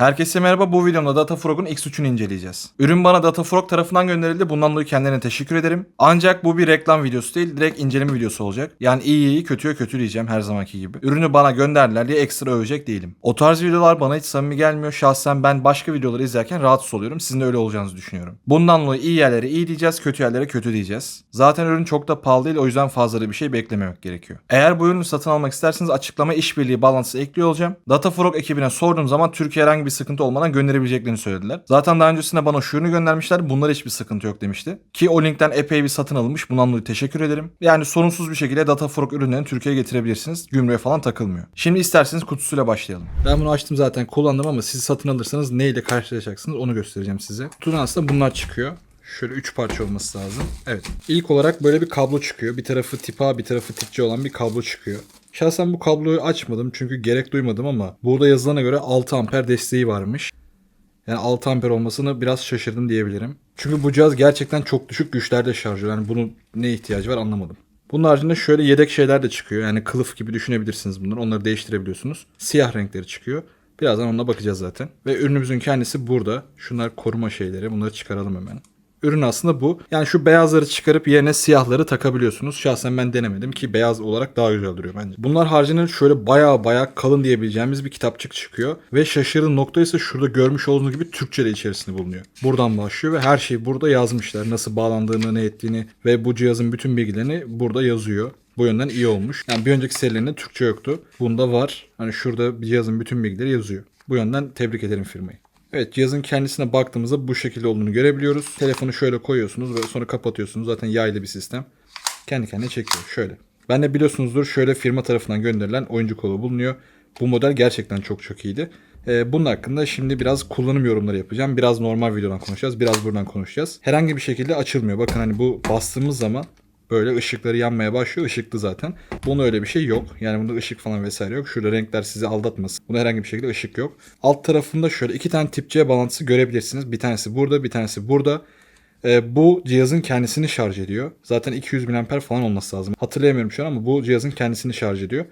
Herkese merhaba. Bu videomda Datafrog'un X3'ünü inceleyeceğiz. Ürün bana Datafrog tarafından gönderildi. Bundan dolayı kendilerine teşekkür ederim. Ancak bu bir reklam videosu değil, direkt inceleme videosu olacak. Yani iyi iyi, kötüye kötü diyeceğim her zamanki gibi. Ürünü bana gönderdiler diye ekstra övecek değilim. O tarz videolar bana hiç samimi gelmiyor. Şahsen ben başka videoları izlerken rahatsız oluyorum. Sizin de öyle olacağınızı düşünüyorum. Bundan dolayı iyi yerlere iyi diyeceğiz, kötü yerlere kötü diyeceğiz. Zaten ürün çok da pahalı değil o yüzden fazla da bir şey beklememek gerekiyor. Eğer bu ürünü satın almak isterseniz açıklama işbirliği bağlantısı ekliyor olacağım. Datafrog ekibine sorduğum zaman Türkiye herhangi bir sıkıntı olmadan gönderebileceklerini söylediler. Zaten daha öncesinde bana şu ürünü göndermişler. Bunlar hiçbir sıkıntı yok demişti. Ki o linkten epey bir satın alınmış. Bundan dolayı teşekkür ederim. Yani sorunsuz bir şekilde Datafrog ürünlerini Türkiye'ye getirebilirsiniz. Gümrüğe falan takılmıyor. Şimdi isterseniz kutusuyla başlayalım. Ben bunu açtım zaten kullandım ama siz satın alırsanız neyle karşılaşacaksınız onu göstereceğim size. Kutudan aslında bunlar çıkıyor. Şöyle 3 parça olması lazım. Evet. İlk olarak böyle bir kablo çıkıyor. Bir tarafı tip A bir tarafı tip olan bir kablo çıkıyor. Şahsen bu kabloyu açmadım çünkü gerek duymadım ama burada yazılana göre 6 amper desteği varmış. Yani 6 amper olmasını biraz şaşırdım diyebilirim. Çünkü bu cihaz gerçekten çok düşük güçlerde şarj ediyor. Yani bunun ne ihtiyacı var anlamadım. Bunun haricinde şöyle yedek şeyler de çıkıyor. Yani kılıf gibi düşünebilirsiniz bunları. Onları değiştirebiliyorsunuz. Siyah renkleri çıkıyor. Birazdan onunla bakacağız zaten. Ve ürünümüzün kendisi burada. Şunlar koruma şeyleri. Bunları çıkaralım hemen. Ürün aslında bu. Yani şu beyazları çıkarıp yerine siyahları takabiliyorsunuz. Şahsen ben denemedim ki beyaz olarak daha güzel duruyor bence. Bunlar haricinde şöyle baya baya kalın diyebileceğimiz bir kitapçık çıkıyor. Ve şaşırdığım nokta ise şurada görmüş olduğunuz gibi Türkçe de içerisinde bulunuyor. Buradan başlıyor ve her şeyi burada yazmışlar. Nasıl bağlandığını, ne ettiğini ve bu cihazın bütün bilgilerini burada yazıyor. Bu yönden iyi olmuş. Yani bir önceki serilerinde Türkçe yoktu. Bunda var. Hani şurada cihazın bütün bilgileri yazıyor. Bu yönden tebrik ederim firmayı. Evet cihazın kendisine baktığımızda bu şekilde olduğunu görebiliyoruz. Telefonu şöyle koyuyorsunuz ve sonra kapatıyorsunuz. Zaten yaylı bir sistem. Kendi kendine çekiyor. Şöyle. Ben de biliyorsunuzdur şöyle firma tarafından gönderilen oyuncu kolu bulunuyor. Bu model gerçekten çok çok iyiydi. Ee, bunun hakkında şimdi biraz kullanım yorumları yapacağım. Biraz normal videodan konuşacağız. Biraz buradan konuşacağız. Herhangi bir şekilde açılmıyor. Bakın hani bu bastığımız zaman böyle ışıkları yanmaya başlıyor. Işıklı zaten. Bunda öyle bir şey yok. Yani bunda ışık falan vesaire yok. Şurada renkler sizi aldatmasın. Bunda herhangi bir şekilde ışık yok. Alt tarafında şöyle iki tane tip C bağlantısı görebilirsiniz. Bir tanesi burada, bir tanesi burada. Ee, bu cihazın kendisini şarj ediyor. Zaten 200 mAh falan olması lazım. Hatırlayamıyorum şu an ama bu cihazın kendisini şarj ediyor.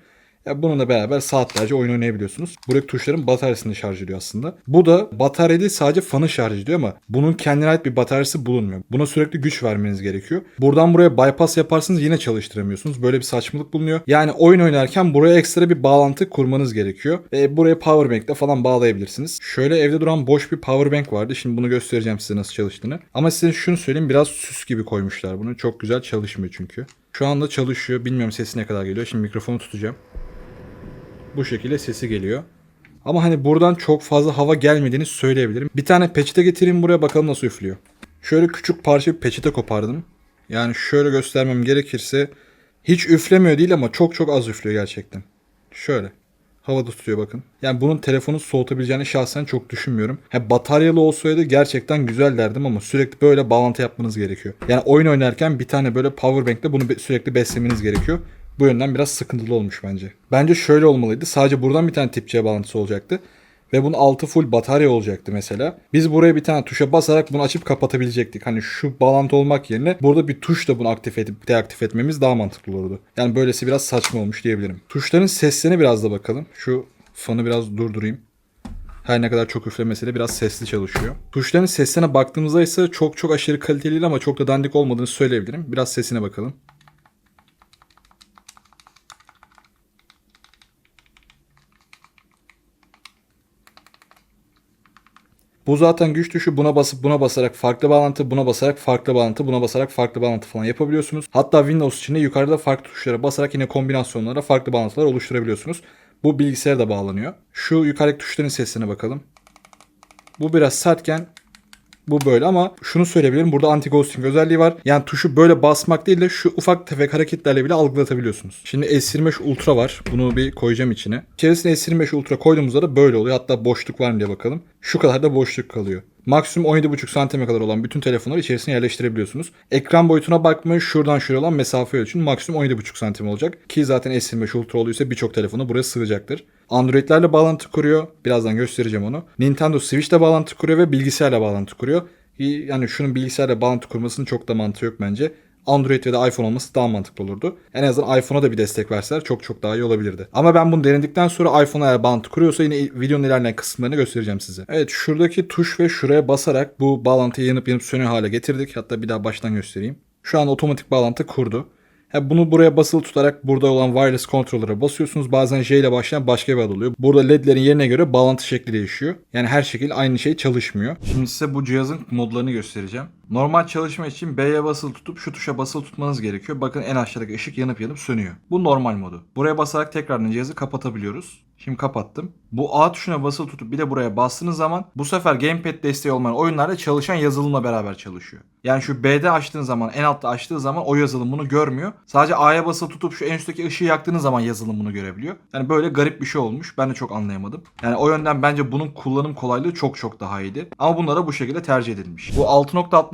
Bununla beraber saatlerce oyun oynayabiliyorsunuz. Buradaki tuşların bataryasını şarj ediyor aslında. Bu da batarya sadece fanı şarj ediyor ama bunun kendine ait bir bataryası bulunmuyor. Buna sürekli güç vermeniz gerekiyor. Buradan buraya bypass yaparsınız yine çalıştıramıyorsunuz. Böyle bir saçmalık bulunuyor. Yani oyun oynarken buraya ekstra bir bağlantı kurmanız gerekiyor. Ve buraya powerbank'le falan bağlayabilirsiniz. Şöyle evde duran boş bir powerbank vardı. Şimdi bunu göstereceğim size nasıl çalıştığını. Ama size şunu söyleyeyim biraz süs gibi koymuşlar bunu. Çok güzel çalışmıyor çünkü. Şu anda çalışıyor. Bilmiyorum sesi ne kadar geliyor. Şimdi mikrofonu tutacağım bu şekilde sesi geliyor. Ama hani buradan çok fazla hava gelmediğini söyleyebilirim. Bir tane peçete getireyim buraya bakalım nasıl üflüyor. Şöyle küçük parça bir peçete kopardım. Yani şöyle göstermem gerekirse hiç üflemiyor değil ama çok çok az üflüyor gerçekten. Şöyle. Havada tutuyor bakın. Yani bunun telefonu soğutabileceğini şahsen çok düşünmüyorum. Ha, bataryalı olsaydı gerçekten güzel derdim ama sürekli böyle bağlantı yapmanız gerekiyor. Yani oyun oynarken bir tane böyle powerbank'le bunu be- sürekli beslemeniz gerekiyor. Bu yönden biraz sıkıntılı olmuş bence. Bence şöyle olmalıydı. Sadece buradan bir tane tip C bağlantısı olacaktı. Ve bunun altı full batarya olacaktı mesela. Biz buraya bir tane tuşa basarak bunu açıp kapatabilecektik. Hani şu bağlantı olmak yerine burada bir tuşla bunu aktif edip deaktif etmemiz daha mantıklı olurdu. Yani böylesi biraz saçma olmuş diyebilirim. Tuşların seslerine biraz da bakalım. Şu fanı biraz durdurayım. Her ne kadar çok üflemese de biraz sesli çalışıyor. Tuşların seslerine baktığımızda ise çok çok aşırı kaliteli ama çok da dandik olmadığını söyleyebilirim. Biraz sesine bakalım. Bu zaten güç tuşu buna basıp buna basarak farklı bağlantı, buna basarak farklı bağlantı, buna basarak farklı bağlantı falan yapabiliyorsunuz. Hatta Windows içinde yukarıda farklı tuşlara basarak yine kombinasyonlara farklı bağlantılar oluşturabiliyorsunuz. Bu bilgisayara da bağlanıyor. Şu yukarıdaki tuşların sesine bakalım. Bu biraz sertken bu böyle ama şunu söyleyebilirim. Burada anti ghosting özelliği var. Yani tuşu böyle basmak değil de şu ufak tefek hareketlerle bile algılatabiliyorsunuz. Şimdi S25 Ultra var. Bunu bir koyacağım içine. İçerisine S25 Ultra koyduğumuzda da böyle oluyor. Hatta boşluk var mı diye bakalım. Şu kadar da boşluk kalıyor. Maksimum 17,5 santime kadar olan bütün telefonları içerisine yerleştirebiliyorsunuz. Ekran boyutuna bakmayın. Şuradan şuraya olan mesafe ölçün. Maksimum 17,5 santim olacak. Ki zaten S25 Ultra oluyorsa birçok telefonu buraya sığacaktır. Android'lerle bağlantı kuruyor. Birazdan göstereceğim onu. Nintendo Switch'le bağlantı kuruyor ve bilgisayarla bağlantı kuruyor. Yani şunun bilgisayarla bağlantı kurmasının çok da mantığı yok bence. Android ya da iPhone olması daha mantıklı olurdu. En azından iPhone'a da bir destek verseler çok çok daha iyi olabilirdi. Ama ben bunu denedikten sonra iPhone'a eğer bağlantı kuruyorsa yine videonun ilerleyen kısımlarını göstereceğim size. Evet şuradaki tuş ve şuraya basarak bu bağlantıyı yanıp yanıp sönüyor hale getirdik. Hatta bir daha baştan göstereyim. Şu an otomatik bağlantı kurdu. Ha, bunu buraya basılı tutarak burada olan wireless controller'a basıyorsunuz. Bazen J ile başlayan başka bir ad oluyor. Burada ledlerin yerine göre bağlantı şekli değişiyor. Yani her şekil aynı şey çalışmıyor. Şimdi size bu cihazın modlarını göstereceğim. Normal çalışma için B'ye basılı tutup şu tuşa basılı tutmanız gerekiyor. Bakın en aşağıdaki ışık yanıp yanıp sönüyor. Bu normal modu. Buraya basarak tekrardan cihazı kapatabiliyoruz. Şimdi kapattım. Bu A tuşuna basılı tutup bir de buraya bastığınız zaman bu sefer gamepad desteği olmayan oyunlarda çalışan yazılımla beraber çalışıyor. Yani şu B'de açtığın zaman en altta açtığı zaman o yazılım bunu görmüyor. Sadece A'ya basılı tutup şu en üstteki ışığı yaktığınız zaman yazılım bunu görebiliyor. Yani böyle garip bir şey olmuş. Ben de çok anlayamadım. Yani o yönden bence bunun kullanım kolaylığı çok çok daha iyiydi. Ama bunlara bu şekilde tercih edilmiş. Bu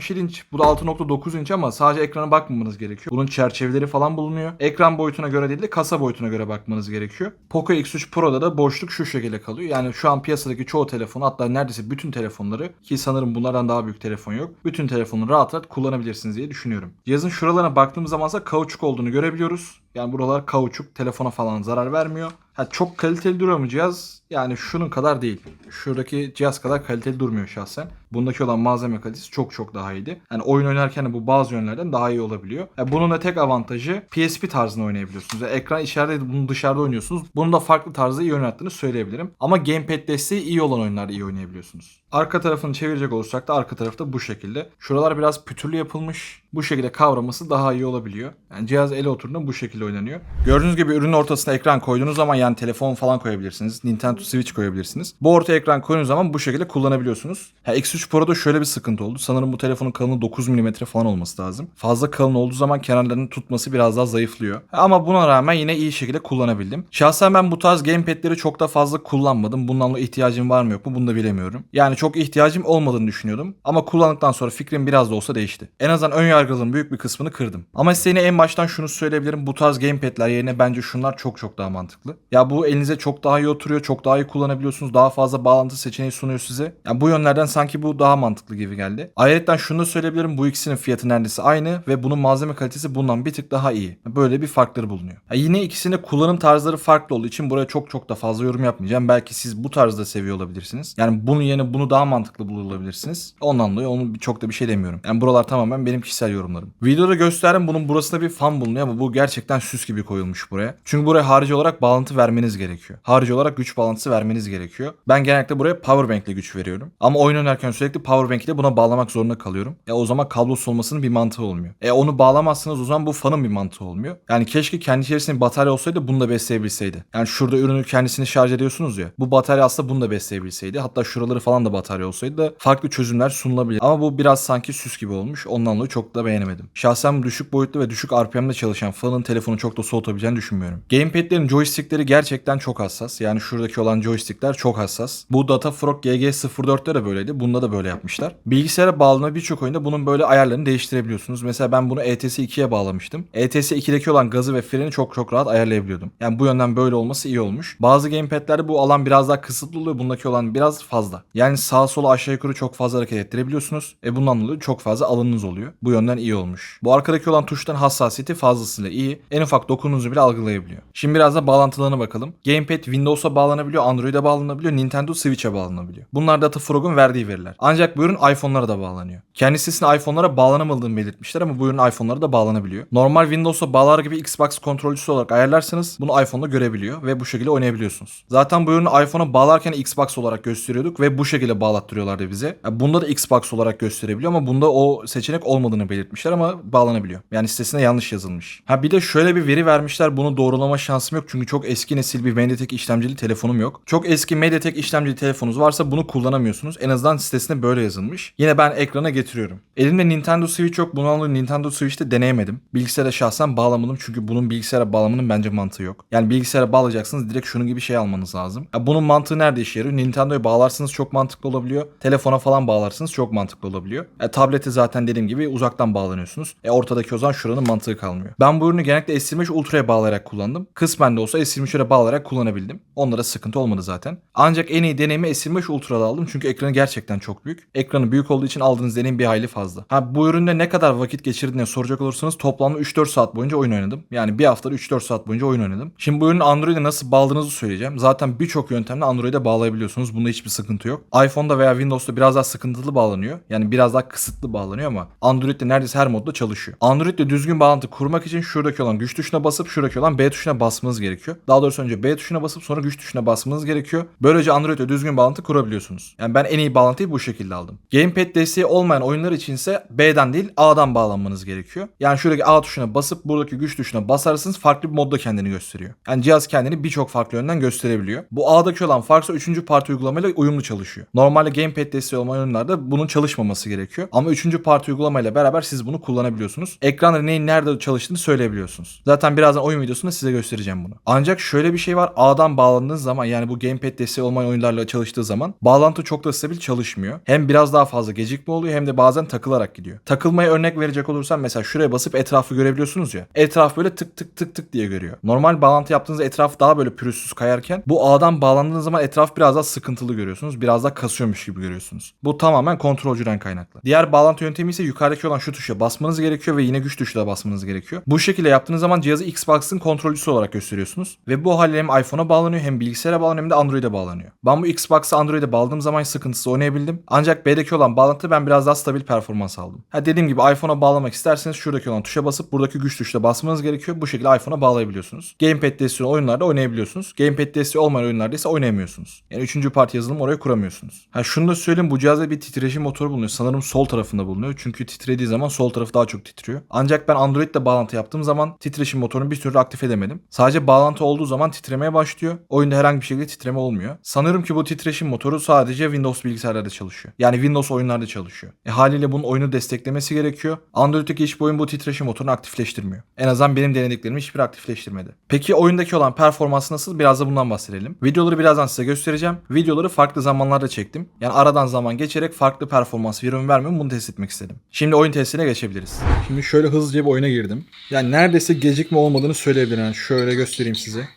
6.67 inç, bu da 6.9 inç ama sadece ekrana bakmamanız gerekiyor. Bunun çerçeveleri falan bulunuyor. Ekran boyutuna göre değil de kasa boyutuna göre bakmanız gerekiyor. Poco X3 Pro'da da boşluk şu şekilde kalıyor. Yani şu an piyasadaki çoğu telefon hatta neredeyse bütün telefonları ki sanırım bunlardan daha büyük telefon yok. Bütün telefonu rahat rahat kullanabilirsiniz diye düşünüyorum. Cihazın şuralarına baktığımız zaman ise kauçuk olduğunu görebiliyoruz. Yani buralar kauçuk telefona falan zarar vermiyor. Ha, çok kaliteli duruyor mu cihaz? Yani şunun kadar değil. Şuradaki cihaz kadar kaliteli durmuyor şahsen. Bundaki olan malzeme kalitesi çok çok daha iyiydi. Yani oyun oynarken de bu bazı yönlerden daha iyi olabiliyor. Yani bunun da tek avantajı PSP tarzında oynayabiliyorsunuz. Yani ekran içeride bunu dışarıda oynuyorsunuz. Bunun da farklı tarzda iyi oynattığını söyleyebilirim. Ama gamepad desteği iyi olan oyunlarda iyi oynayabiliyorsunuz. Arka tarafını çevirecek olursak da arka tarafta bu şekilde. Şuralar biraz pütürlü yapılmış. Bu şekilde kavraması daha iyi olabiliyor. Yani cihaz ele oturduğunda bu şekilde oynanıyor. Gördüğünüz gibi ürünün ortasına ekran koyduğunuz zaman yani telefon falan koyabilirsiniz. Nintendo Switch koyabilirsiniz. Bu orta ekran koyduğunuz zaman bu şekilde kullanabiliyorsunuz. Ha, X3 Pro'da şöyle bir sıkıntı oldu. Sanırım bu telefonun kalınlığı 9 mm falan olması lazım. Fazla kalın olduğu zaman kenarlarının tutması biraz daha zayıflıyor. Ama buna rağmen yine iyi şekilde kullanabildim. Şahsen ben bu tarz gamepad'leri çok da fazla kullanmadım. Bundan dolayı ihtiyacım var mı yok mu bunu da bilemiyorum. Yani çok ihtiyacım olmadığını düşünüyordum. Ama kullandıktan sonra fikrim biraz da olsa değişti. En azından ön yargılarımın büyük bir kısmını kırdım. Ama size yine en baştan şunu söyleyebilirim. Bu tarz gamepad'ler yerine bence şunlar çok çok daha mantıklı. Ya bu elinize çok daha iyi oturuyor. Çok daha iyi kullanabiliyorsunuz. Daha fazla bağlantı seçeneği sunuyor size. Yani bu yönlerden sanki bu daha mantıklı gibi geldi. Ayrıca şunu da söyleyebilirim. Bu ikisinin fiyatı neredeyse aynı ve bunun malzeme kalitesi bundan bir tık daha iyi. Böyle bir farkları bulunuyor. Ya yine ikisinin kullanım tarzları farklı olduğu için buraya çok çok da fazla yorum yapmayacağım. Belki siz bu tarzda seviyor olabilirsiniz. Yani bunun yerine bunu daha mantıklı bulabilirsiniz. Ondan dolayı onu çok da bir şey demiyorum. Yani buralar tamamen benim kişisel yorumlarım. Videoda gösterdim bunun burasında bir fan bulunuyor ama bu gerçekten süs gibi koyulmuş buraya. Çünkü buraya harici olarak bağlantı vermeniz gerekiyor. Harici olarak güç bağlantısı vermeniz gerekiyor. Ben genellikle buraya powerbank ile güç veriyorum. Ama oyun oynarken sürekli powerbank ile buna bağlamak zorunda kalıyorum. E o zaman kablosuz olmasının bir mantığı olmuyor. E onu bağlamazsınız o zaman bu fanın bir mantığı olmuyor. Yani keşke kendi içerisinde batarya olsaydı bunu da besleyebilseydi. Yani şurada ürünü kendisini şarj ediyorsunuz ya. Bu batarya aslında bunu da besleyebilseydi. Hatta şuraları falan da batarya olsaydı da farklı çözümler sunulabilir. Ama bu biraz sanki süs gibi olmuş. Ondan dolayı çok da beğenemedim. Şahsen düşük boyutlu ve düşük RPM'de çalışan fanın telefonu çok da soğutabileceğini düşünmüyorum. Gamepad'lerin joystickleri gerçekten çok hassas. Yani şuradaki olan joystickler çok hassas. Bu Datafrog GG04'te de böyleydi. Bunda da böyle yapmışlar. Bilgisayara bağlama birçok oyunda bunun böyle ayarlarını değiştirebiliyorsunuz. Mesela ben bunu ETS 2'ye bağlamıştım. ETS 2'deki olan gazı ve freni çok çok rahat ayarlayabiliyordum. Yani bu yönden böyle olması iyi olmuş. Bazı gamepad'lerde bu alan biraz daha kısıtlı oluyor. Bundaki olan biraz fazla. Yani sağa sola aşağı yukarı çok fazla hareket ettirebiliyorsunuz. E bundan dolayı çok fazla alanınız oluyor. Bu yönden iyi olmuş. Bu arkadaki olan tuşların hassasiyeti fazlasıyla iyi. En ufak dokununuzu bile algılayabiliyor. Şimdi biraz da bağlantılarına bakalım. Gamepad Windows'a bağlanabiliyor, Android'e bağlanabiliyor, Nintendo Switch'e bağlanabiliyor. Bunlar Datafrog'un verdiği veriler. Ancak bu ürün iPhone'lara da bağlanıyor. Kendi sitesinde iPhone'lara bağlanamadığını belirtmişler ama bu ürün iPhone'lara da bağlanabiliyor. Normal Windows'a bağlar gibi Xbox kontrolcüsü olarak ayarlarsanız bunu iPhone'da görebiliyor ve bu şekilde oynayabiliyorsunuz. Zaten bu ürünü iPhone'a bağlarken Xbox olarak gösteriyorduk ve bu şekilde bağlattırıyorlardı bize. Yani bunda da Xbox olarak gösterebiliyor ama bunda o seçenek olmadığını belirtmişler ama bağlanabiliyor. Yani sitesinde yanlış yazılmış. Ha bir de şöyle bir veri vermişler. Bunu doğrulama şansım yok çünkü çok eski nesil bir MediaTek işlemcili telefonum yok. Çok eski MediaTek işlemcili telefonunuz varsa bunu kullanamıyorsunuz. En azından sitesinde böyle yazılmış. Yine ben ekrana getiriyorum. Elimde Nintendo Switch yok. Bunu alıp Nintendo Switch'te deneyemedim. Bilgisayara şahsen bağlamadım çünkü bunun bilgisayara bağlamanın bence mantığı yok. Yani bilgisayara bağlayacaksınız direkt şunun gibi şey almanız lazım. Ya bunun mantığı nerede işe yarıyor? Nintendo'ya bağlarsınız çok mantıklı olabiliyor. Telefona falan bağlarsınız çok mantıklı olabiliyor. E, tablete zaten dediğim gibi uzaktan bağlanıyorsunuz. E ortadaki o zaman şuranın mantığı kalmıyor. Ben bu ürünü genellikle S25 Ultra'ya bağlayarak kullandım. Kısmen de olsa S23'e bağlayarak kullanabildim. Onlara sıkıntı olmadı zaten. Ancak en iyi deneyimi S25 Ultra'da aldım çünkü ekranı gerçekten çok büyük. Ekranı büyük olduğu için aldığınız deneyim bir hayli fazla. Ha bu üründe ne kadar vakit geçirdiğini soracak olursanız toplamda 3-4 saat boyunca oyun oynadım. Yani bir haftada 3-4 saat boyunca oyun oynadım. Şimdi bu ürünü Android'e nasıl bağladığınızı söyleyeceğim. Zaten birçok yöntemle Android'e bağlayabiliyorsunuz. Bunda hiçbir sıkıntı yok. iPhone'da veya Windows'ta biraz daha sıkıntılı bağlanıyor. Yani biraz daha kısıtlı bağlanıyor ama Android'de neredeyse her modda çalışıyor. Android'de düzgün bağlantı kurmak için şuradaki olan güç tuşuna basıp şuradaki olan B tuşuna basmanız gerekiyor. Daha doğrusu önce B tuşuna basıp sonra güç tuşuna basmanız gerekiyor. Böylece Android'de düzgün bağlantı kurabiliyorsunuz. Yani ben en iyi bağlantıyı bu şekilde aldım. Gamepad desteği olmayan oyunlar için ise B'den değil A'dan bağlanmanız gerekiyor. Yani şuradaki A tuşuna basıp buradaki güç tuşuna basarsanız farklı bir modda kendini gösteriyor. Yani cihaz kendini birçok farklı yönden gösterebiliyor. Bu A'daki olan farksa 3. parti uygulamayla uyumlu çalışıyor. Normalde gamepad desteği olmayan oyunlarda bunun çalışmaması gerekiyor. Ama 3. parti uygulamayla beraber siz bunu kullanabiliyorsunuz. Ekranda neyin nerede çalıştığını söyleyebiliyorsunuz. Zaten birazdan oyun videosunda size göstereceğim bunu. Ancak şöyle bir şey var. A'dan bağlandığınız zaman yani bu gamepad desteği olmayan oyunlarla çalıştığı zaman bağlantı çok da stabil çalışmıyor. Hem biraz daha fazla gecikme oluyor hem de bazen takılarak gidiyor. Takılmaya örnek verecek olursam mesela şuraya basıp etrafı görebiliyorsunuz ya. Etraf böyle tık tık tık tık diye görüyor. Normal bağlantı yaptığınızda etraf daha böyle pürüzsüz kayarken bu A'dan bağlandığınız zaman etraf biraz daha sıkıntılı görüyorsunuz. Biraz daha kasıyormuş gibi görüyorsunuz. Bu tamamen kontrolcüden kaynaklı. Diğer bağlantı yöntemi ise yukarıdaki olan şu tuşa basmanız gerekiyor ve yine güç tuşuna basmanız gerekiyor. Bu şekilde yaptığınız zaman cihazı Xbox'ın kontrolcüsü olarak gösteriyorsunuz. Ve bu haliyle hem iPhone'a bağlanıyor hem bilgisayara bağlanıyor hem de Android'e bağlanıyor. Ben bu Xbox'ı Android'e bağladığım zaman sıkıntısız oynayabildim. Ancak B'deki olan bağlantı ben biraz daha stabil performans aldım. Ha dediğim gibi iPhone'a bağlamak isterseniz şuradaki olan tuşa basıp buradaki güç tuşuna basmanız gerekiyor. Bu şekilde iPhone'a bağlayabiliyorsunuz. Gamepad desteği oyunlarda oynayabiliyorsunuz. Gamepad desteği olmayan oyunlarda ise oynayamıyorsunuz. Yani üçüncü parti yazılım oraya kuramıyorsunuz. Ha şunu da söyleyeyim bu cihazda bir titreşim motoru bulunuyor. Sanırım sol tarafında bulunuyor. Çünkü titrediği zaman sol tarafı daha çok titriyor. Ancak ben Android'le bağlantı yaptığım zaman titreşim motorunu bir türlü aktif edemedim. Sadece bağlantı olduğu zaman titremeye başlıyor. Oyunda herhangi bir şekilde titreme olmuyor. Sanırım ki bu titreşim motoru sadece Windows bilgisayarlarda çalışıyor. Yani Windows oyunlarda çalışıyor. E haliyle bunun oyunu desteklemesi gerekiyor. Android'deki hiçbir oyun bu titreşim motorunu aktifleştirmiyor. En azından benim denediklerim hiçbir aktifleştirmedi. Peki oyundaki olan performans nasıl? Biraz da bundan bahsedelim. Videoları birazdan size göstereceğim. Videoları farklı zamanlarda çektim. Yani aradan zaman geçerek farklı performans veriyorum vermiyorum bunu test etmek istedim. Şimdi oyun testine geçebiliriz. Şimdi şöyle hızlıca bir oyuna girdim. Yani neredeyse gecikme olmadığını söyleyebilirim. Yani şöyle göstereyim size.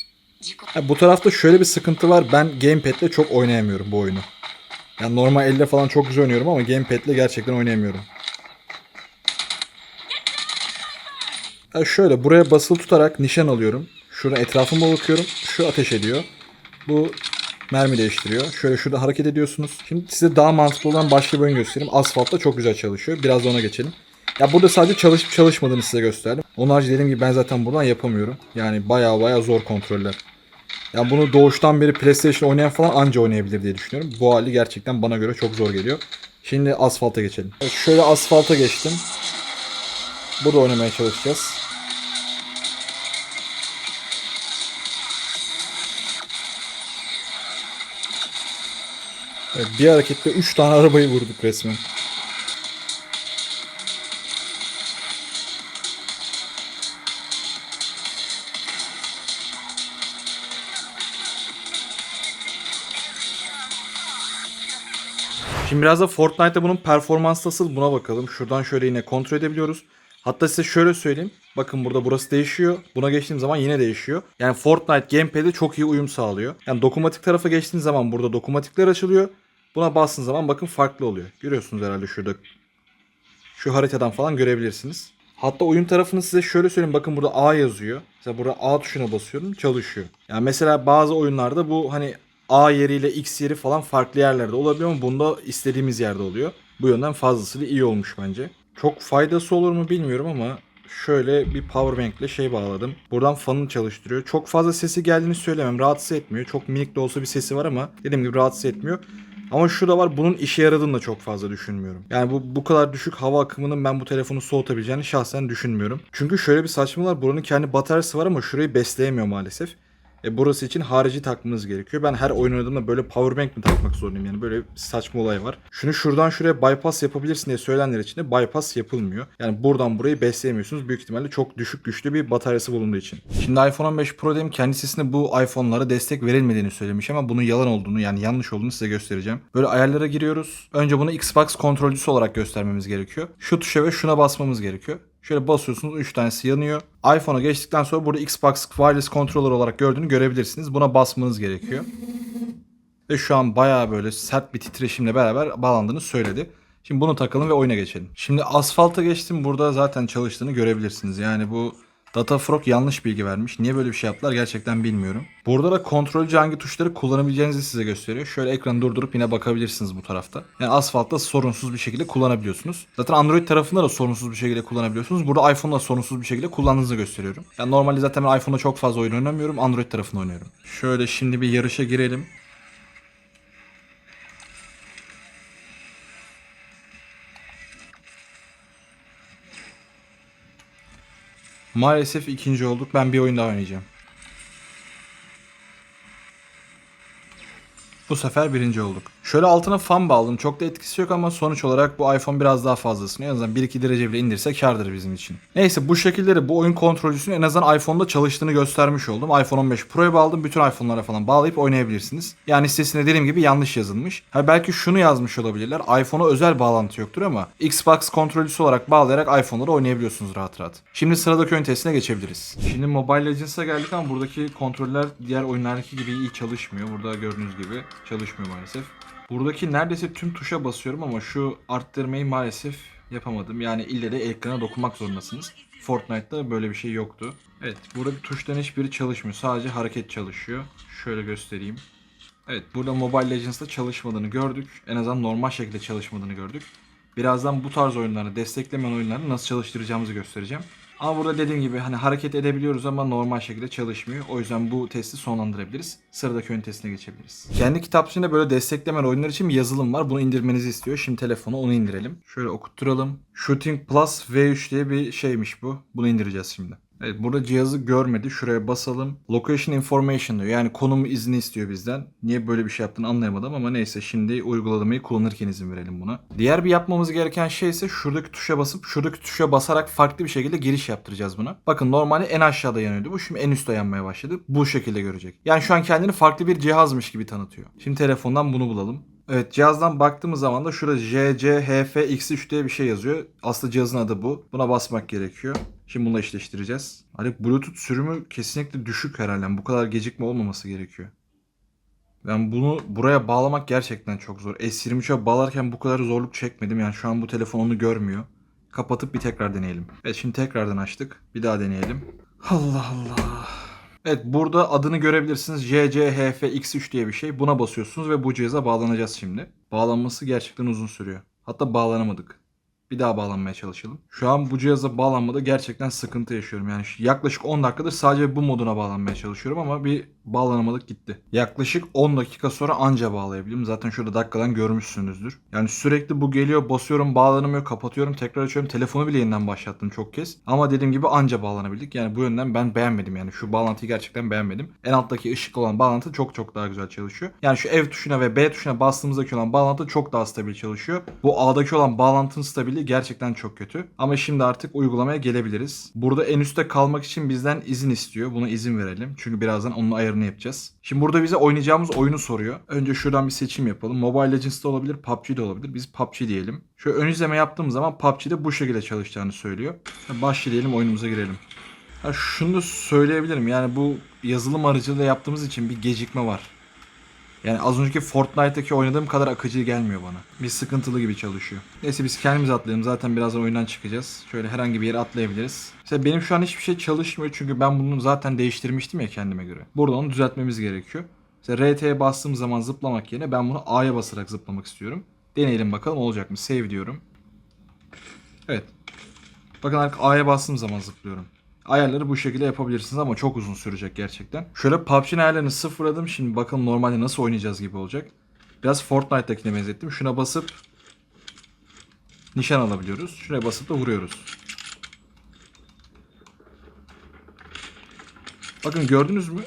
Ha, bu tarafta şöyle bir sıkıntı var. Ben gamepad'le çok oynayamıyorum bu oyunu. Yani normal elle falan çok güzel oynuyorum ama gamepad'le gerçekten oynayamıyorum. Ha şöyle buraya basılı tutarak nişan alıyorum. Şurada etrafıma bakıyorum. Şu ateş ediyor. Bu mermi değiştiriyor. Şöyle şurada hareket ediyorsunuz. Şimdi size daha mantıklı olan başka bir oyun göstereyim. Asfalt'ta çok güzel çalışıyor. Biraz da ona geçelim. Ya burada sadece çalışıp çalışmadığını size gösterdim. Onun harici dediğim gibi ben zaten buradan yapamıyorum. Yani baya baya zor kontroller. Ya bunu doğuştan beri PlayStation oynayan falan anca oynayabilir diye düşünüyorum. Bu hali gerçekten bana göre çok zor geliyor. Şimdi asfalta geçelim. Evet, şöyle asfalta geçtim. Burada oynamaya çalışacağız. Evet, bir harekette 3 tane arabayı vurduk resmen. Şimdi biraz da Fortnite'da bunun performansı nasıl buna bakalım. Şuradan şöyle yine kontrol edebiliyoruz. Hatta size şöyle söyleyeyim. Bakın burada burası değişiyor. Buna geçtiğim zaman yine değişiyor. Yani Fortnite gamepad'e çok iyi uyum sağlıyor. Yani dokunmatik tarafa geçtiğiniz zaman burada dokunmatikler açılıyor. Buna bastığınız zaman bakın farklı oluyor. Görüyorsunuz herhalde şurada. Şu haritadan falan görebilirsiniz. Hatta oyun tarafını size şöyle söyleyeyim. Bakın burada A yazıyor. Mesela burada A tuşuna basıyorum çalışıyor. Yani mesela bazı oyunlarda bu hani A yeriyle X yeri falan farklı yerlerde olabiliyor ama bunda istediğimiz yerde oluyor. Bu yönden fazlasıyla iyi olmuş bence. Çok faydası olur mu bilmiyorum ama şöyle bir powerbank ile şey bağladım. Buradan fanını çalıştırıyor. Çok fazla sesi geldiğini söylemem. Rahatsız etmiyor. Çok minik de olsa bir sesi var ama dediğim gibi rahatsız etmiyor. Ama şu da var bunun işe yaradığını da çok fazla düşünmüyorum. Yani bu bu kadar düşük hava akımının ben bu telefonu soğutabileceğini şahsen düşünmüyorum. Çünkü şöyle bir saçma var. Buranın kendi bataryası var ama şurayı besleyemiyor maalesef. E burası için harici takmanız gerekiyor. Ben her oyun oynadığımda böyle powerbank mi takmak zorundayım yani böyle saçma olay var. Şunu şuradan şuraya bypass yapabilirsin diye söylenenler için de bypass yapılmıyor. Yani buradan burayı besleyemiyorsunuz. Büyük ihtimalle çok düşük güçlü bir bataryası bulunduğu için. Şimdi iPhone 15 Pro dedim kendisine bu iPhone'lara destek verilmediğini söylemiş ama bunun yalan olduğunu yani yanlış olduğunu size göstereceğim. Böyle ayarlara giriyoruz. Önce bunu Xbox kontrolcüsü olarak göstermemiz gerekiyor. Şu tuşa ve şuna basmamız gerekiyor. Şöyle basıyorsunuz 3 tanesi yanıyor. iPhone'a geçtikten sonra burada Xbox Wireless Controller olarak gördüğünü görebilirsiniz. Buna basmanız gerekiyor. Ve şu an bayağı böyle sert bir titreşimle beraber bağlandığını söyledi. Şimdi bunu takalım ve oyuna geçelim. Şimdi asfalta geçtim. Burada zaten çalıştığını görebilirsiniz. Yani bu Datafrog yanlış bilgi vermiş. Niye böyle bir şey yaptılar gerçekten bilmiyorum. Burada da kontrolcü hangi tuşları kullanabileceğinizi size gösteriyor. Şöyle ekranı durdurup yine bakabilirsiniz bu tarafta. Yani asfaltta sorunsuz bir şekilde kullanabiliyorsunuz. Zaten Android tarafında da sorunsuz bir şekilde kullanabiliyorsunuz. Burada iPhone'da sorunsuz bir şekilde kullandığınızı gösteriyorum. Yani normalde zaten iPhone'da çok fazla oyun oynamıyorum. Android tarafında oynuyorum. Şöyle şimdi bir yarışa girelim. Maalesef ikinci olduk. Ben bir oyun daha oynayacağım. Bu sefer birinci olduk. Şöyle altına fan bağladım. Çok da etkisi yok ama sonuç olarak bu iPhone biraz daha fazlasını en azından 1-2 derece bile indirse kardır bizim için. Neyse bu şekilde de bu oyun kontrolcüsünün en azından iPhone'da çalıştığını göstermiş oldum. iPhone 15 Pro'ya bağladım. Bütün iPhone'lara falan bağlayıp oynayabilirsiniz. Yani sitesinde dediğim gibi yanlış yazılmış. Ha belki şunu yazmış olabilirler. iPhone'a özel bağlantı yoktur ama Xbox kontrolcüsü olarak bağlayarak iPhone'lara oynayabiliyorsunuz rahat rahat. Şimdi sıradaki oyun testine geçebiliriz. Şimdi Mobile Legends'a geldik ama buradaki kontroller diğer oyunlardaki gibi iyi çalışmıyor. Burada gördüğünüz gibi çalışmıyor maalesef. Buradaki neredeyse tüm tuşa basıyorum ama şu arttırmayı maalesef yapamadım. Yani ille de ekrana dokunmak zorundasınız. Fortnite'da böyle bir şey yoktu. Evet burada bir tuşların hiçbiri çalışmıyor. Sadece hareket çalışıyor. Şöyle göstereyim. Evet burada Mobile Legends'ta çalışmadığını gördük. En azından normal şekilde çalışmadığını gördük. Birazdan bu tarz oyunları, desteklemeyen oyunları nasıl çalıştıracağımızı göstereceğim. Ama burada dediğim gibi hani hareket edebiliyoruz ama normal şekilde çalışmıyor. O yüzden bu testi sonlandırabiliriz. Sıradaki oyun testine geçebiliriz. Kendi kitapçığında böyle desteklemeyen oyunlar için bir yazılım var. Bunu indirmenizi istiyor. Şimdi telefona onu indirelim. Şöyle okutturalım. Shooting Plus V3 diye bir şeymiş bu. Bunu indireceğiz şimdi. Evet burada cihazı görmedi. Şuraya basalım. Location information diyor. Yani konum izni istiyor bizden. Niye böyle bir şey yaptığını anlayamadım ama neyse şimdi uygulamayı kullanırken izin verelim buna. Diğer bir yapmamız gereken şey ise şuradaki tuşa basıp şuradaki tuşa basarak farklı bir şekilde giriş yaptıracağız buna. Bakın normalde en aşağıda yanıyordu bu. Şimdi en üstte yanmaya başladı. Bu şekilde görecek. Yani şu an kendini farklı bir cihazmış gibi tanıtıyor. Şimdi telefondan bunu bulalım. Evet cihazdan baktığımız zaman da şurada JCHFX3 diye bir şey yazıyor. Aslında cihazın adı bu. Buna basmak gerekiyor. Şimdi bununla eşleştireceğiz. Hani Bluetooth sürümü kesinlikle düşük herhalde. Bu kadar gecikme olmaması gerekiyor. Ben bunu buraya bağlamak gerçekten çok zor. S23'e bağlarken bu kadar zorluk çekmedim. Yani şu an bu telefon onu görmüyor. Kapatıp bir tekrar deneyelim. Evet şimdi tekrardan açtık. Bir daha deneyelim. Allah Allah. Evet burada adını görebilirsiniz. JCHFX3 diye bir şey. Buna basıyorsunuz ve bu cihaza bağlanacağız şimdi. Bağlanması gerçekten uzun sürüyor. Hatta bağlanamadık. Bir daha bağlanmaya çalışalım. Şu an bu cihaza bağlanmada gerçekten sıkıntı yaşıyorum. Yani yaklaşık 10 dakikadır sadece bu moduna bağlanmaya çalışıyorum ama bir bağlanamadık gitti. Yaklaşık 10 dakika sonra anca bağlayabildim. Zaten şurada dakikadan görmüşsünüzdür. Yani sürekli bu geliyor basıyorum bağlanamıyor kapatıyorum tekrar açıyorum. Telefonu bile yeniden başlattım çok kez. Ama dediğim gibi anca bağlanabildik. Yani bu yönden ben beğenmedim yani. Şu bağlantıyı gerçekten beğenmedim. En alttaki ışık olan bağlantı çok çok daha güzel çalışıyor. Yani şu ev tuşuna ve B tuşuna bastığımızdaki olan bağlantı çok daha stabil çalışıyor. Bu A'daki olan bağlantının stabilliği gerçekten çok kötü. Ama şimdi artık uygulamaya gelebiliriz. Burada en üstte kalmak için bizden izin istiyor. Buna izin verelim. Çünkü birazdan onun ayarını yapacağız. Şimdi burada bize oynayacağımız oyunu soruyor. Önce şuradan bir seçim yapalım. Mobile Legends'da olabilir, PUBG'de olabilir. Biz PUBG diyelim. Şöyle ön izleme yaptığımız zaman PUBG'de bu şekilde çalışacağını söylüyor. Başlayalım oyunumuza girelim. Ha şunu da söyleyebilirim. Yani bu yazılım aracılığıyla yaptığımız için bir gecikme var. Yani az önceki Fortnite'daki oynadığım kadar akıcı gelmiyor bana. Bir sıkıntılı gibi çalışıyor. Neyse biz kendimiz atlayalım. Zaten birazdan oyundan çıkacağız. Şöyle herhangi bir yere atlayabiliriz. Mesela benim şu an hiçbir şey çalışmıyor çünkü ben bunu zaten değiştirmiştim ya kendime göre. Burada onu düzeltmemiz gerekiyor. Mesela RT'ye bastığım zaman zıplamak yerine ben bunu A'ya basarak zıplamak istiyorum. Deneyelim bakalım olacak mı? Save diyorum. Evet. Bakın artık A'ya bastığım zaman zıplıyorum. Ayarları bu şekilde yapabilirsiniz ama çok uzun sürecek gerçekten. Şöyle PUBG'nin ayarlarını sıfırladım. Şimdi bakın normalde nasıl oynayacağız gibi olacak. Biraz Fortnite'dakine benzettim. Şuna basıp nişan alabiliyoruz. Şuraya basıp da vuruyoruz. Bakın gördünüz mü?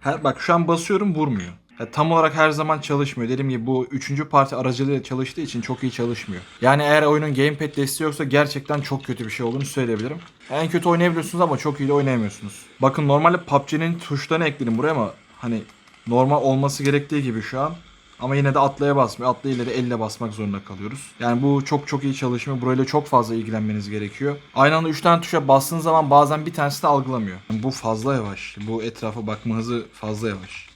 Her, bak şu an basıyorum vurmuyor. Tam olarak her zaman çalışmıyor. Dediğim gibi bu üçüncü parti aracılığıyla çalıştığı için çok iyi çalışmıyor. Yani eğer oyunun gamepad desteği yoksa gerçekten çok kötü bir şey olduğunu söyleyebilirim. En kötü oynayabiliyorsunuz ama çok iyi de oynayamıyorsunuz. Bakın normalde PUBG'nin tuşlarını ekledim buraya ama hani normal olması gerektiği gibi şu an Ama yine de atlaya basmıyor. Atla ileri elle basmak zorunda kalıyoruz. Yani bu çok çok iyi çalışmıyor. Burayla çok fazla ilgilenmeniz gerekiyor. Aynı anda 3 tane tuşa bastığınız zaman bazen bir tanesi de algılamıyor. Yani bu fazla yavaş. Bu etrafa bakma hızı fazla yavaş.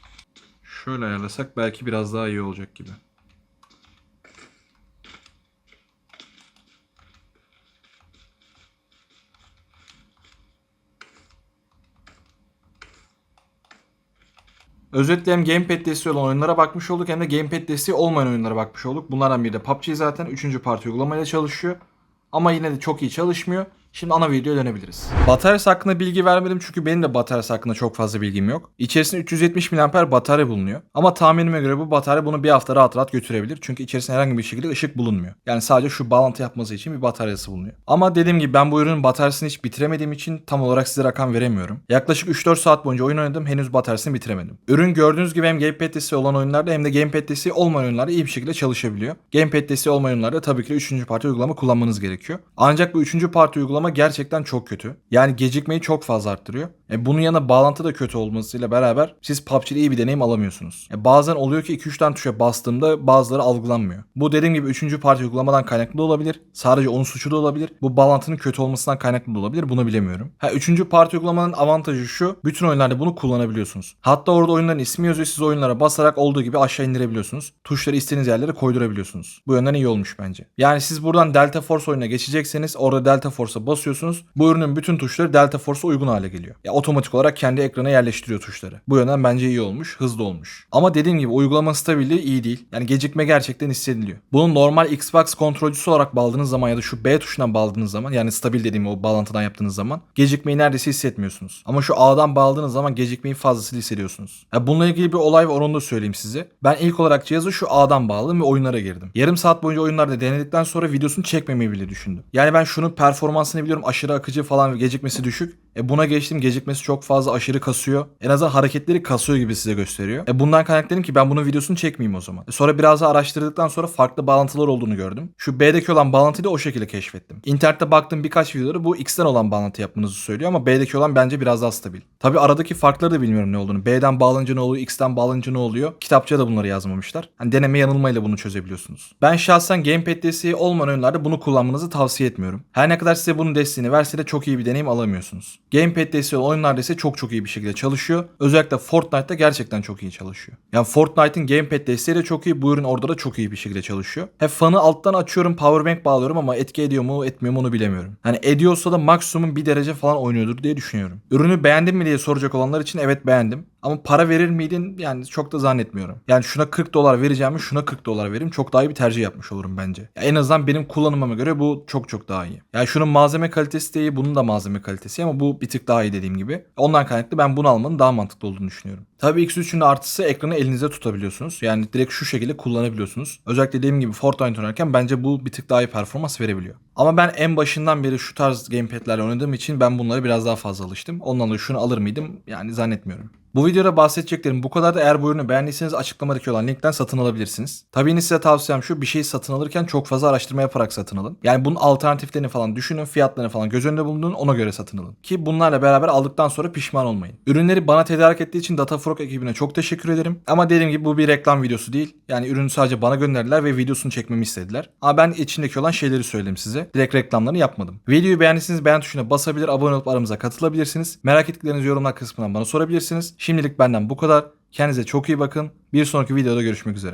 Şöyle ayarlasak belki biraz daha iyi olacak gibi. Özetle hem gamepad desteği olan oyunlara bakmış olduk hem de gamepad desteği olmayan oyunlara bakmış olduk. Bunlardan biri de PUBG zaten 3. parti uygulamayla çalışıyor. Ama yine de çok iyi çalışmıyor. Şimdi ana videoya dönebiliriz. Bataryası hakkında bilgi vermedim çünkü benim de bataryası hakkında çok fazla bilgim yok. İçerisinde 370 mAh batarya bulunuyor. Ama tahminime göre bu batarya bunu bir hafta rahat rahat götürebilir. Çünkü içerisinde herhangi bir şekilde ışık bulunmuyor. Yani sadece şu bağlantı yapması için bir bataryası bulunuyor. Ama dediğim gibi ben bu ürünün bataryasını hiç bitiremediğim için tam olarak size rakam veremiyorum. Yaklaşık 3-4 saat boyunca oyun oynadım henüz bataryasını bitiremedim. Ürün gördüğünüz gibi hem gamepad desteği olan oyunlarda hem de gamepad desteği olmayan oyunlarda iyi bir şekilde çalışabiliyor. Gamepad desteği olmayan oyunlarda tabii ki de 3. parti uygulama kullanmanız gerekiyor. Ancak bu 3. parti uygulama gerçekten çok kötü. Yani gecikmeyi çok fazla arttırıyor. E bunun yanında bağlantı da kötü olmasıyla beraber siz PUBG'de iyi bir deneyim alamıyorsunuz. E bazen oluyor ki 2-3 tane tuşa bastığımda bazıları algılanmıyor. Bu dediğim gibi 3. parti uygulamadan kaynaklı da olabilir. Sadece onun suçu da olabilir. Bu bağlantının kötü olmasından kaynaklı da olabilir. Bunu bilemiyorum. Ha 3. parti uygulamanın avantajı şu. Bütün oyunlarda bunu kullanabiliyorsunuz. Hatta orada oyunların ismi yazıyor. Siz oyunlara basarak olduğu gibi aşağı indirebiliyorsunuz. Tuşları istediğiniz yerlere koydurabiliyorsunuz. Bu yönden iyi olmuş bence. Yani siz buradan Delta Force oyununa geçecekseniz orada Delta Force'a basıyorsunuz. Bu ürünün bütün tuşları Delta Force'a uygun hale geliyor. Ya otomatik olarak kendi ekrana yerleştiriyor tuşları. Bu yönden bence iyi olmuş, hızlı olmuş. Ama dediğim gibi uygulama stabilliği iyi değil. Yani gecikme gerçekten hissediliyor. Bunu normal Xbox kontrolcüsü olarak bağladığınız zaman ya da şu B tuşundan bağladığınız zaman yani stabil dediğim o bağlantıdan yaptığınız zaman gecikmeyi neredeyse hissetmiyorsunuz. Ama şu A'dan bağladığınız zaman gecikmeyi fazlasıyla hissediyorsunuz. Ya bununla ilgili bir olay var onu da söyleyeyim size. Ben ilk olarak cihazı şu A'dan bağladım ve oyunlara girdim. Yarım saat boyunca oyunlarda denedikten sonra videosunu çekmemeyi bile düşündüm. Yani ben şunun performansını biliyorum aşırı akıcı falan ve gecikmesi düşük. E buna geçtim gecikmesi çok fazla aşırı kasıyor. En azından hareketleri kasıyor gibi size gösteriyor. E bundan kaynaklanım ki ben bunun videosunu çekmeyeyim o zaman. E sonra biraz daha araştırdıktan sonra farklı bağlantılar olduğunu gördüm. Şu B'deki olan bağlantıyı da o şekilde keşfettim. İnternette baktığım birkaç videoları bu X'ten olan bağlantı yapmanızı söylüyor ama B'deki olan bence biraz daha stabil. Tabi aradaki farkları da bilmiyorum ne olduğunu. B'den bağlanınca ne oluyor, X'ten bağlanınca ne oluyor? Kitapçıya da bunları yazmamışlar. Hani deneme yanılmayla bunu çözebiliyorsunuz. Ben şahsen gamepad desteği olmayan oyunlarda bunu kullanmanızı tavsiye etmiyorum. Her ne kadar size bunun desteğini verse de çok iyi bir deneyim alamıyorsunuz. Gamepad desteği oyunlarda ise çok çok iyi bir şekilde çalışıyor. Özellikle Fortnite'da gerçekten çok iyi çalışıyor. Yani Fortnite'ın gamepad desteği de çok iyi. Bu ürün orada da çok iyi bir şekilde çalışıyor. Hep fanı alttan açıyorum, powerbank bağlıyorum ama etki ediyor mu, etmiyor mu onu bilemiyorum. Hani ediyorsa da maksimum bir derece falan oynuyordur diye düşünüyorum. Ürünü beğendin mi diye soracak olanlar için evet beğendim. Ama para verir miydin? Yani çok da zannetmiyorum. Yani şuna 40 dolar vereceğimi şuna 40 dolar vereyim. Çok daha iyi bir tercih yapmış olurum bence. Ya en azından benim kullanımıma göre bu çok çok daha iyi. Yani şunun malzeme kalitesi de iyi. Bunun da malzeme kalitesi ama bu bir tık daha iyi dediğim gibi. Ondan kaynaklı ben bunu almanın daha mantıklı olduğunu düşünüyorum. Tabii X3'ün de artısı ekranı elinizde tutabiliyorsunuz. Yani direkt şu şekilde kullanabiliyorsunuz. Özellikle dediğim gibi Fortnite oynarken bence bu bir tık daha iyi performans verebiliyor. Ama ben en başından beri şu tarz gamepad'lerle oynadığım için ben bunlara biraz daha fazla alıştım. Ondan dolayı şunu alır mıydım? Yani zannetmiyorum. Bu videoda bahsedeceklerim bu kadar da eğer bu ürünü beğendiyseniz açıklamadaki olan linkten satın alabilirsiniz. Tabii yine size tavsiyem şu bir şeyi satın alırken çok fazla araştırma yaparak satın alın. Yani bunun alternatiflerini falan düşünün fiyatlarını falan göz önünde bulundurun ona göre satın alın. Ki bunlarla beraber aldıktan sonra pişman olmayın. Ürünleri bana tedarik ettiği için Datafrog ekibine çok teşekkür ederim. Ama dediğim gibi bu bir reklam videosu değil. Yani ürünü sadece bana gönderdiler ve videosunu çekmemi istediler. Ama ben içindeki olan şeyleri söyledim Direkt reklamlarını yapmadım. Videoyu beğendiyseniz beğen tuşuna basabilir, abone olup aramıza katılabilirsiniz. Merak ettiklerinizi yorumlar kısmından bana sorabilirsiniz. Şimdilik benden bu kadar. Kendinize çok iyi bakın. Bir sonraki videoda görüşmek üzere.